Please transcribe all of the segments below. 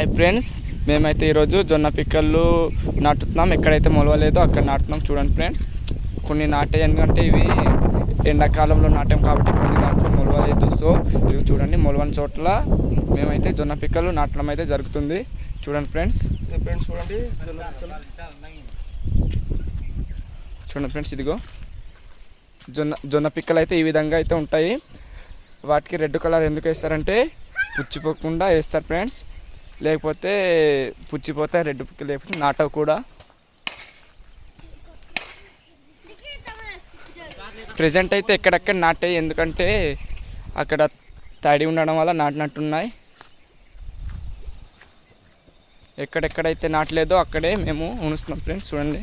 Hi friends మేమైతే ఈరోజు జొన్న పిక్కలు నాటుతున్నాం. ఎక్కడైతే మొలవలేదో అక్కడ నాటుతున్నాం చూడండి ఫ్రెండ్స్ కొన్ని నాటే ఎందుకంటే ఇవి ఎండాకాలంలో నాటాం కాబట్టి కొన్ని దాంట్లో మొలవలేదు. సో ఇవి చూడండి మొలవని చోట్ల మేమైతే జొన్న పిక్కలు నాటడం అయితే జరుగుతుంది. చూడండి ఫ్రెండ్స్ ఫ్రెండ్స్ చూడండి. చూడండి ఫ్రెండ్స్ ఇదిగో. జొన్న జొన్న పిక్కలు అయితే ఈ విధంగా అయితే ఉంటాయి. వాటికి రెడ్ కలర్ ఎందుకు వేస్తారంటే పుచ్చిపోకుండా వేస్తారు ఫ్రెండ్స్ లేకపోతే పుచ్చిపోతాయి రెడ్ పిక్కలు లేకపోతే నాటవు కూడా. ప్రజెంట్ అయితే ఎక్కడెక్కడ నాటాయి ఎందుకంటే అక్కడ తడి ఉండడం వల్ల నాటినట్టున్నాయి. ఎక్కడెక్కడైతే నాటలేదో అక్కడే మేము ఉణుస్తున్నాం ఫ్రెండ్స్ చూడండి.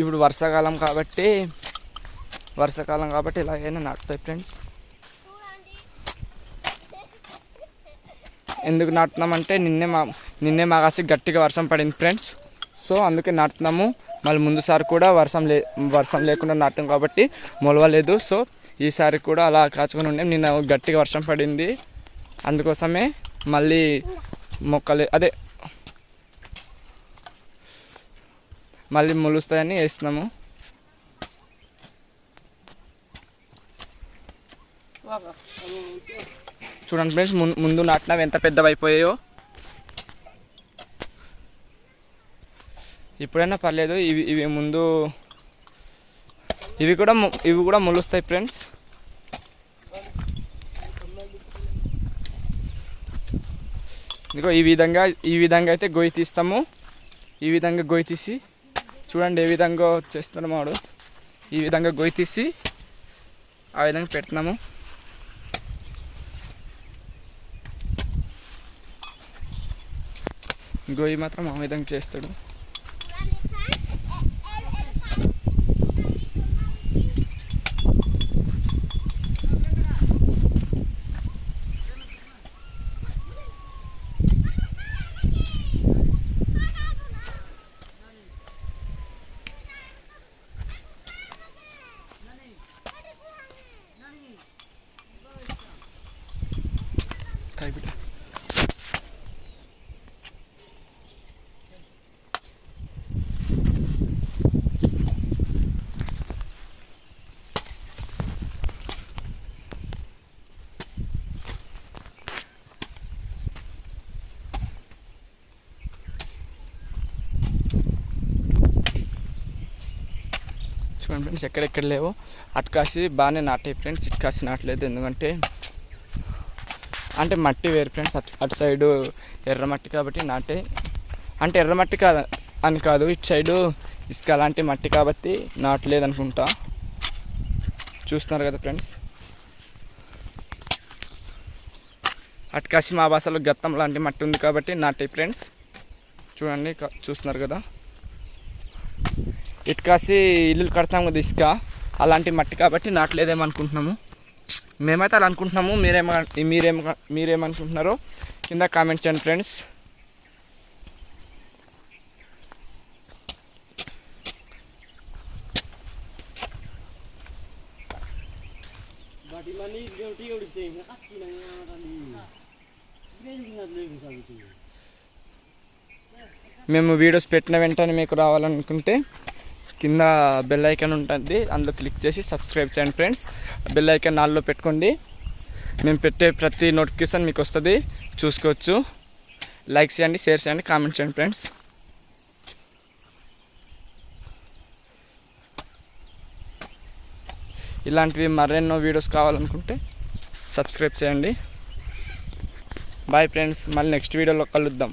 ఇప్పుడు వర్షాకాలం కాబట్టి వర్షాకాలం కాబట్టి ఇలాగైనా నాటుతాయి ఫ్రెండ్స్ ఎందుకు నాటుతున్నామంటే నిన్నే మా నిన్నే మాగాసి గట్టిగా వర్షం పడింది ఫ్రెండ్స్ సో అందుకే నాటుతున్నాము. మళ్ళీ ముందుసారి కూడా వర్షం లే వర్షం లేకుండా నాటాం కాబట్టి మొలవలేదు. సో ఈసారి కూడా అలా కాచుకొని ఉండే. నిన్న గట్టిగా వర్షం పడింది. అందుకోసమే మళ్ళీ మొక్కలు అదే మళ్ళీ మొలుస్తాయని వేస్తున్నాము. చూడండి ఫ్రెండ్స్ ముందు ముందు నాటినవి ఎంత పెద్దవి అయిపోయాయో ఇప్పుడైనా పర్లేదు ఇవి ఇవి ముందు ఇవి కూడా ము- ఇవి కూడా మొలుస్తాయి ఫ్రెండ్స్. ఇదిగో ఈ విధంగా ఈ విధంగా అయితే గొయ్యి తీస్తాము ఈ విధంగా గొయ్యి తీసి చూడండి ఏ విధంగా చేస్తున్నాడు వాడు ఈ విధంగా గొయ్యి తీసి ఆ విధంగా పెడుతున్నాము. గొయ్యి మాత్రం ఆ విధంగా చేస్తాడు. తాయి బిడ్డ. చూడండి ఫ్రెండ్స్ ఎక్కడెక్కడ లేవో అటుకాసి బాగానే నాటాయి ఫ్రెండ్స్ ఇటుకాసి నాటలేదు ఎందుకంటే అంటే మట్టి వేరు ఫ్రెండ్స్ అటు అటు సైడు ఎర్రమట్టి కాబట్టి నాటే. అంటే ఎర్రమట్టి కాదు అని కాదు ఇటు సైడు ఇసుక అలాంటి మట్టి కాబట్టి నాటలేదు అనుకుంటా చూస్తున్నారు కదా ఫ్రెండ్స్. అటుకాసి మా భాషలో గత్తం లాంటి మట్టి ఉంది కాబట్టి నాటే ఫ్రెండ్స్. చూడండి చూస్తున్నారు కదా. ఇటుకాసి ఇల్లు కడతాం కదా ఇసుక. అలాంటి మట్టి కాబట్టి నాటలేదేమనుకుంటున్నాము. మేమైతే అలా అనుకుంటున్నాము. మీరేమ మీరేమ మీరేమనుకుంటున్నారో కింద కామెంట్ చేయండి ఫ్రెండ్స్. మేము వీడియోస్ పెట్టిన వెంటనే మీకు రావాలనుకుంటే కింద బెల్ ఐకాన్ ఉంటుంది. అందులో క్లిక్ చేసి సబ్స్క్రైబ్ చేయండి ఫ్రెండ్స్ బెల్ ఐకాన్ నాలుగులో పెట్టుకోండి. మేము పెట్టే ప్రతి నోటిఫికేషన్ మీకు వస్తుంది. చూసుకోవచ్చు. లైక్ చేయండి షేర్ చేయండి కామెంట్ చేయండి ఫ్రెండ్స్ ఇలాంటివి మరెన్నో వీడియోస్ కావాలనుకుంటే సబ్స్క్రైబ్ చేయండి. బాయ్ ఫ్రెండ్స్ మళ్ళీ నెక్స్ట్ వీడియోలో కలుద్దాం.